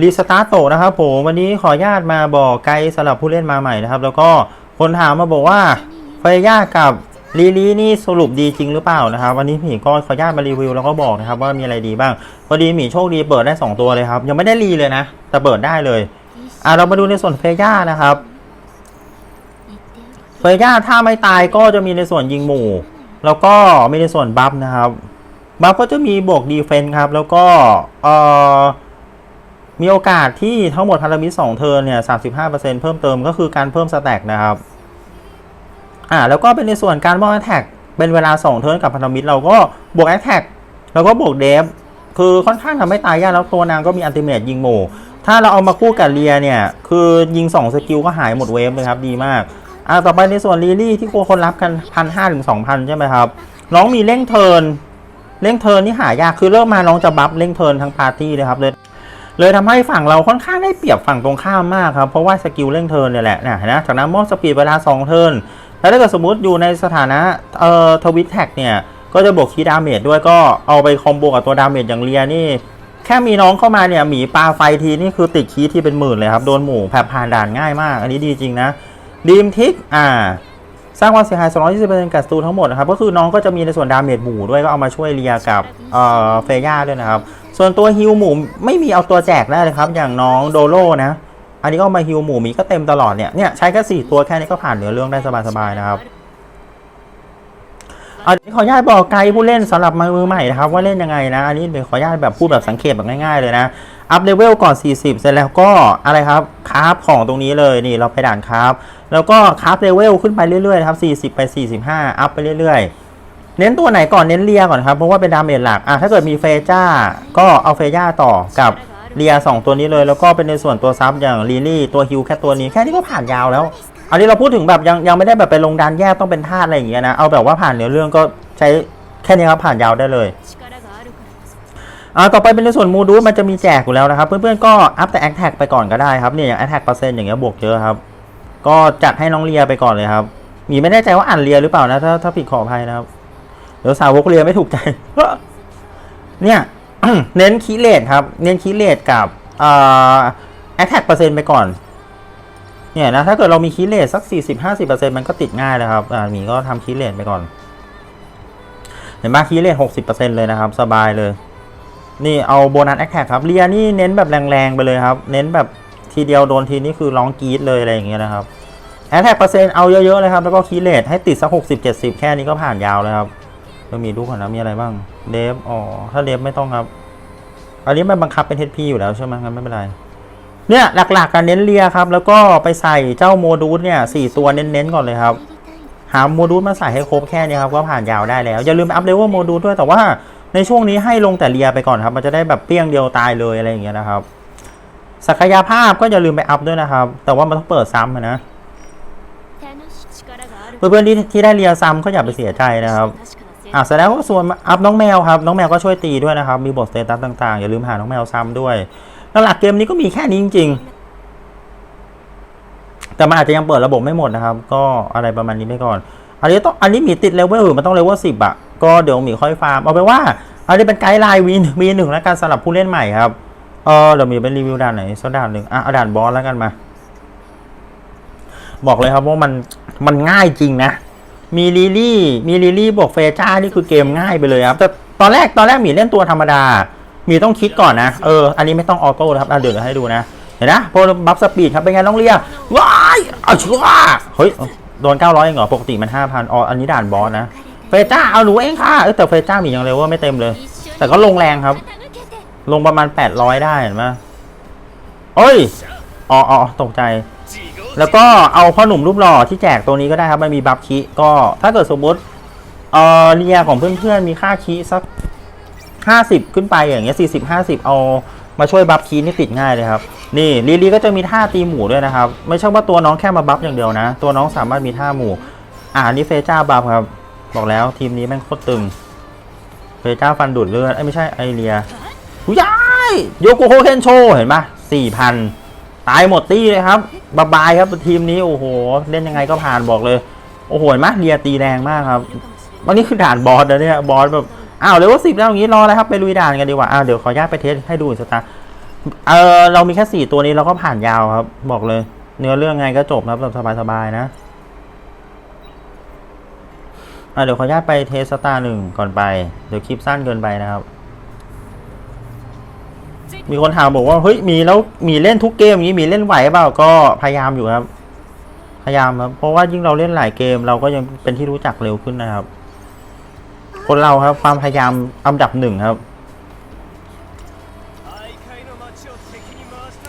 รีสตาร์โตนะครับผมวันนี้ขออนุญาตมาบอกไกด์สำหรับผู้เล่นมาใหม่นะครับ แล้วก็คนถามมาบอกว่าไฟย่ากับลีลีนี่สรุปดีจริงหรือเปล่านะครับวันนี้หมีก็ขออนุญาตมารีวิวแล้วก็บอกนะครับว่ามีอะไรดีบ้างพอดีหมีโชคดีเปิดได้ 2 ตัวเลยครับ ยังไม่ได้รีเลยนะ แต่เปิดได้เลยอะเรามาดูในส่วนเฟย่านะครับเฟย่าถ้าไม่ตายก็จะมีในส่วนยิงหมู่ แล้วก็มีในส่วนบัฟนะครับบัฟก็จะมีบวกดีเฟนส์ครับ แล้วก็เอ่อ มีโอกาสที่ทั้งหมดพารามิด2เทิร์นเนี่ย35%เปอร์เซ็นเพิ่มเติมก็คือการเพิ่มสแต็กนะครับ อ่า แล้วก็เป็นในส่วนการบวกแอตแทกเป็นเวลา2เทิร์นกับพารามิดเราก็บวกแอตแทกแล้วก็บวกเดฟคือค่อนข้างทำให้ตายยากแล้วตัวนางก็มีอันติเมตยิงโมถ้าเราเอามาคู่กับเลียเนี่ย คือยิง2สกิลก็หายหมดเวฟเลยครับ ดีมากอ่าต่อไปในส่วนลีลี่ที่กลัวคนรับกันพันห้าถึงสองพันใช่ไหมครับ น้องมีเร่งเทิร์นเร่งเทิร์นนี่หายากคือเริ่มมาน้องจะบัฟเร่งเทิร์นทั้งปาร์ตี้เลยครับเลย เลยทำให้ฝั่งเราค่อนข้างได้เปรียบฝั่งตรงข้ามมากครับ เพราะว่าสกิลเร่งเทิร์นเนี่ยแหละนะนะจากนั้นมอบสปีดเวลา 2 เทิร์นแล้วถ้าเกิดสมมติอยู่ในสถานะเอ่อทวิตแท็กเนี่ยก็จะบวกคีย์ดาเมจด้วยก็เอาไปคอมโบกับตัวดาเมจอย่างเรียนี่ แค่มีน้องเข้ามาเนี่ยหมีปลาไฟทีนี่คือติดคีย์ที่เป็นหมื่นเลยครับ โดนหมู่แผบผ่านด่านง่ายมาก อันนี้ดีจริงนะดีมทิกอ่าสร้างความเสียหาย 220%กับสตูทั้งหมดนะครับ ก็คือน้องก็จะมีในส่วนดาเมจหมู่ด้วยก็เอามาช่วยเลียกับเอ่อเฟย่าด้วยนะครับ ส่วนตัวฮิวหมูไม่มีเอาตัวแจกได้เลยครับ อย่างน้องโดโลนะ อันนี้ก็มาฮิวหมูมีก็เต็มตลอดเนี่ยเนี่ยใช้แค่สี่ตัวแค่นี้ก็ผ่านเนื้อเรื่องได้สบายๆนะครับเอาขออนุญาตบอกไกด์ผู้เล่นสำหรับมือใหม่นะครับ ว่าเล่นยังไงนะอันนี้เป็นขออนุญาตแบบพูดแบบสังเกตแบบง่ายๆเลยนะอัพเลเวลก่อน 40 เสร็จแล้วก็อะไรครับคราฟของตรงนี้เลยนี่เราไปด่านคราฟแล้วก็คราฟเลเวลขึ้นไปเรื่อยๆครับ40 ไป 45 อัพไปเรื่อยๆ เน้นตัวไหนก่อนเน้นเลียก่อนครับเพราะว่าเป็นดาเมจหลักอะถ้าเกิดมีเฟจ้าก็เอาเฟจ้าต่อกับเลียสองตัวนี้เลยแล้วก็เป็นในส่วนตัวซับอย่างลีลี่ตัวฮิวแค่ตัวนี้แค่นี้ก็ผ่านยาวแล้ว อันนี้เราพูดถึงแบบยังยังไม่ได้แบบไปลงดานแยกต้องเป็นธาตุอะไรอย่างเงี้ยนะเอาแบบว่าผ่านเนื้อเรื่องก็ใช้แค่นี้ครับผ่านยาวได้เลยอ่าต่อไปเป็นในส่วนโมดูมันจะมีแจกอยู่แล้วนะครับ เพื่อนๆก็อัพแต่แอคแท็กไปก่อนก็ได้ครับเนี่ยอย่างแอคแท็กเปอร์เซ็นต์อย่างเงี้ยบวกเยอะครับ ก็จัดให้น้องเลียไปก่อนเลยครับมีไม่แน่ใจว่าอ่านเลียหรือเปล่านะถ้าถ้าผิดขออภัยนะครับ เดี๋ยวสาวกเลียไม่ถูกใจ เนี่ย เน้นคีเลตครับ เน้นคีเลตกับแอคแท็กเปอร์เซ็นต์ไปก่อน เนี่ยนะ ถ้าเกิดเรามีคีเลตสัก 40-50%มันก็ติดง่ายเลยครับอ่าหมีก็ทำคีเลตไปก่อน เห็นไหมคีเลต60%เลยนะครับ สบายเลย นี่เอาโบนัสแอคแท็กครับเรียนี่เน้นแบบแรงๆไปเลยครับ เน้นแบบทีเดียวโดนทีนี่คือร้องกรี๊ดเลยอะไรอย่างเงี้ยนะครับแอคแท็กเปอร์เซ็นต์เอาเยอะๆเลยครับ แล้วก็คีเลตให้ติดสักหกสิบเจ็ดสิบแค่นี้ก็ผ่านยาวเลยครับ ก็มีดูก่อนนะมีอะไรบ้างเดฟอ๋อถ้าเดฟไม่ต้องครับ อันนี้มันบังคับเป็น HP อยู่แล้วใช่ไหมงั้นไม่เป็นไรเนี่ยหลักๆการเน้นเลียครับ แล้วก็ไปใส่เจ้าโมดูลเนี่ยสี่ตัวเน้นๆก่อนเลยครับ หาโมดูลมาใส่ให้ครบแค่นี้ครับ ก็ผ่านยาวได้แล้ว อย่าลืมไปอัพเลเวลโมดูลด้วยแต่ว่าในช่วงนี้ให้ลงแต่เลียไปก่อนครับ มันจะได้แบบเปี้ยงเดียวตายเลยอะไรอย่างเงี้ยนะครับศักยภาพก็อย่าลืมไปอัพด้วยนะครับ แต่ว่ามันต้องเปิดซ้ำนะเพื่อนๆที่ที่ได้เลียซ้ำก็อย่าไปเสียใจนะครับ อะเสร็จแล้วก็ส่วนอัพน้องแมวครับ น้องแมวก็ช่วยตีด้วยนะครับ มีบทสเตตัสต่างๆ อย่าลืมหาน้องแมวซ้ำด้วยแล้วหลักเกมนี้ก็มีแค่นี้จริง ๆ แต่มันอาจจะยังเปิดระบบไม่หมดนะครับ ก็อะไรประมาณนี้ไปก่อน อันนี้ต้องอันนี้มีติดเลเวลอื่นมันต้องเลเวลสิบอะ ก็เดี๋ยวมีค่อยฟาร์ม เอาไปว่า อันนี้เป็นไกด์ไลน์วีวีหนึ่งแล้วกันสำหรับผู้เล่นใหม่ครับ เออเดี๋ยวมีเป็นรีวิวด่านไหนสักด่านหนึ่งอะเอด่านบอสแล้วกันมา บอกเลยครับว่ามันมันง่ายจริงนะ มีลิลี่ มีลิลี่บวกเฟจ้านี่คือเกมง่ายไปเลยครับ แต่ตอนแรกตอนแรกหมีเล่นตัวธรรมดา มีต้องคิดก่อนนะ เออ อันนี้ไม่ต้องออโต้นะครับอะเดี๋ยวให้ดูนะ เห็นนะพอบัฟสปีดครับเป็นไงน้องเลียว้ายเอาชัวร์เฮ้ย โดน 900เองเหรอ ปกติมัน 5,000อ๋ออันนี้ด่านบอสนะ เฟจ้าเอาหนูเองค่ะ เออแต่เฟจ้ามีอย่างเร็วว่าไม่เต็มเลย แต่ก็ลงแรงครับ ลงประมาณ 800 ได้เห็นไหมเอ้ย อ๋ออ๋อตกใจ แล้วก็เอาพ่อหนุ่มรูปหล่อที่แจกตัวนี้ก็ได้ครับ มันมีบัฟคีก็ถ้าเกิดสมมติเออเรียของเพื่อนๆมีค่าคีสักห้าสิบขึ้นไปอย่างเงี้ยสี่สิบห้าสิบเอามาช่วยบัฟคีนี่ติดง่ายเลยครับ นี่ลีลีก็จะมีท่าตีหมูด้วยนะครับ ไม่ใช่ว่าตัวน้องแค่มาบัฟอย่างเดียวนะ ตัวน้องสามารถมีท่าหมู อ่านี่เฟจ้าบัฟครับ บอกแล้วทีมนี้แม่งโคตรตึง เฟจ้าฟันดูดเลือดเอ้ไม่ใช่ไอเรียหุยยายโยโกโฮเคนโชเห็นปะสี่พัน ตายหมดตี้เลยครับบายบายครับทีมนี้โอ้โห เล่นยังไงก็ผ่านบอกเลย โอ้โหเห็นไหมเรียตีแรงมากครับ วันนี้คือด่านบอสนะเนี่ยบอสแบบอ้าวเลเวลสิบแล้วอย่างนี้รออะไรครับไปลุยด่านกันดีกว่าอ้าวเดี๋ยวขออนุญาตไปเทสให้ดูสตาร์เออเรามีแค่สี่ตัวนี้เราก็ผ่านยาวครับ บอกเลย เนื้อเรื่องไงก็จบครับแบบสบายๆนะอะเดี๋ยวขออนุญาตไปเทสสตาร์หนึ่งก่อนไป เดี๋ยวคลิปสั้นเกินไปนะครับ มีคนถามบอกว่าเฮ้ยมีแล้วมีเล่นทุกเกมอย่างนี้มีเล่นไหวเปล่าก็พยายามอยู่ครับ พยายามครับเพราะว่ายิ่งเราเล่นหลายเกม เราก็ยังเป็นที่รู้จักเร็วขึ้นนะครับ คนเราครับ ความพยายามอันดับหนึ่งครับ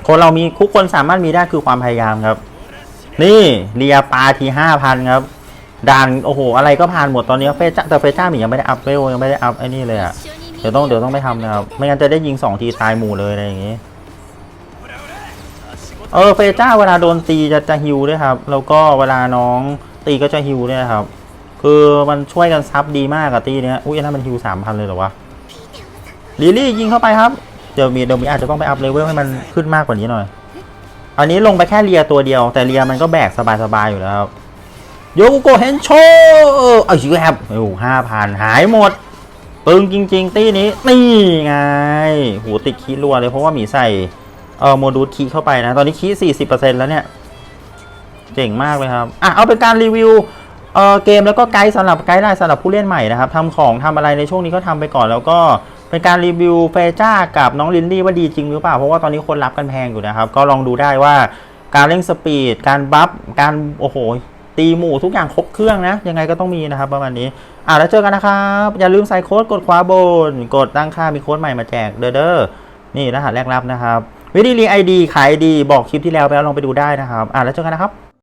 คนเรามีทุกคนสามารถมีได้คือความพยายามครับ นี่เรียปาทีห้าพันครับด่านโอ้โห อะไรก็ผ่านหมดตอนนี้เฟจ้าแต่เฟจ้ามียังไม่ได้อัพเวลยังไม่ได้อัพไอ้นี่เลยอะ ดี๋ยวต้องเดี๋ยวต้องไปทำนะครับ ไม่งั้นจะได้ยิงสองทีตายหมู่เลยอะไรอย่างงี้เออเฟจ้าเวลาโดนตีจะจะฮิวด้วยครับ แล้วก็เวลาน้องตีก็จะฮิวด้วยครับ คือมันช่วยกันซับดีมากอะตีเนี้ยอุ้ยอันนั้นมันฮิวสามพันเลยเหรอวะลิลลี่ยิงเข้าไปครับเดี๋ยวมีเดี๋ยวมีอาจจะต้องไปอัพเลเวลให้มันขึ้นมากกว่านี้หน่อย อันนี้ลงไปแค่เรียตัวเดียว แต่เรียมันก็แบกสบายๆอยู่แล้วครับโยกุโกเฮนโชเอ้ยแฮบโอ้ห้าพันหายหมด ปึงจริง ๆ ตี้นี้ นี่ไงหูติดคีรัวเลยเพราะว่าหมีใส่เออโมดูลคีเข้าไปนะ ตอนนี้คีสี่สิบเปอร์เซ็นแล้วเนี่ย เจ๋งมากเลยครับ อะ เอาเป็นการรีวิวเออเกมแล้วก็ไกด์สำหรับไกด์ไลน์สำหรับผู้เล่นใหม่นะครับทำของทำอะไรในช่วงนี้ก็ทำไปก่อนแล้วก็เป็นการรีวิวเฟจ้ากับน้องลินลี่ว่าดีจริงหรือเปล่า เพราะว่าตอนนี้คนรับกันแพงอยู่นะครับ ก็ลองดูได้ว่าการเร่งสปีด การบัฟ การโอ้โห ตีหมู่ทุกอย่างครบเครื่องนะ ยังไงก็ต้องมีนะครับประมาณนี้ อะแล้วเจอกันนะครับ อย่าลืมใส่โค้ดกดขวาบน กดตั้งค่ามีโค้ดใหม่มาแจกเด้อเด้อนี่รหัสแรกรับนะครับ วิธีรีไอดีขายดีบอกคลิปที่แล้วไปแล้วลองไปดูได้นะครับ อะแล้วเจอกันนะครับ